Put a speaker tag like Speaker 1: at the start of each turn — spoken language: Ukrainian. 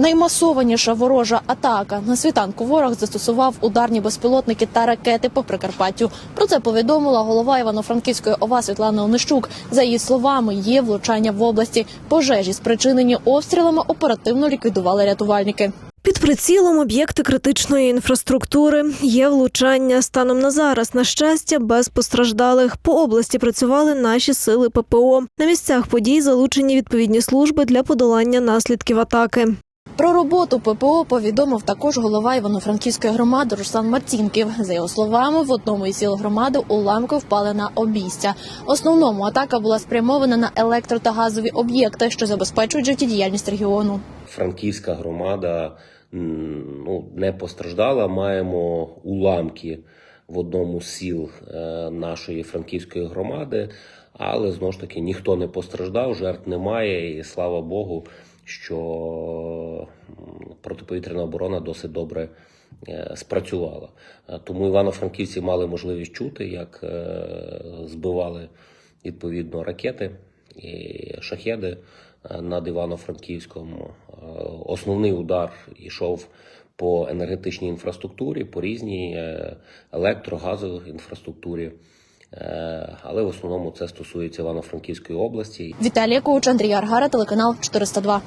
Speaker 1: Наймасованіша ворожа атака на світанку. Ворог застосував ударні безпілотники та ракети по Прикарпаттю. Про це повідомила голова Івано-Франківської ОВА Світлана Онищук. За її словами, є влучання в області. Пожежі, спричинені обстрілами, оперативно ліквідували рятувальники.
Speaker 2: Під прицілом об'єкти критичної інфраструктури є влучання станом на зараз. На щастя, без постраждалих по області працювали наші сили ППО. На місцях подій залучені відповідні служби для подолання наслідків атаки.
Speaker 1: Про роботу ППО повідомив також голова Івано-Франківської громади Руслан Марцінків. За його словами, в одному із сіл громади уламки впали на обійстя. Основному атака була спрямована на електро та газові об'єкти, що забезпечують життєдіяльність регіону.
Speaker 3: Франківська громада ну, не постраждала. Маємо уламки в одному з сіл е, нашої франківської громади, але знову ж таки ніхто не постраждав, жертв немає, і слава Богу, що протиповітряна оборона досить добре е, спрацювала. Е, Тому івано-франківці мали можливість чути, як е, збивали відповідно ракети і шахеди е, над Івано-Франківськом. Е, Основний удар йшов по енергетичній інфраструктурі, по різній е, електро-газовій інфраструктурі. Е, Але в основному це стосується Івано-Франківської області.
Speaker 1: Віталія Коуч, Андрій Аргара, телеканал 402.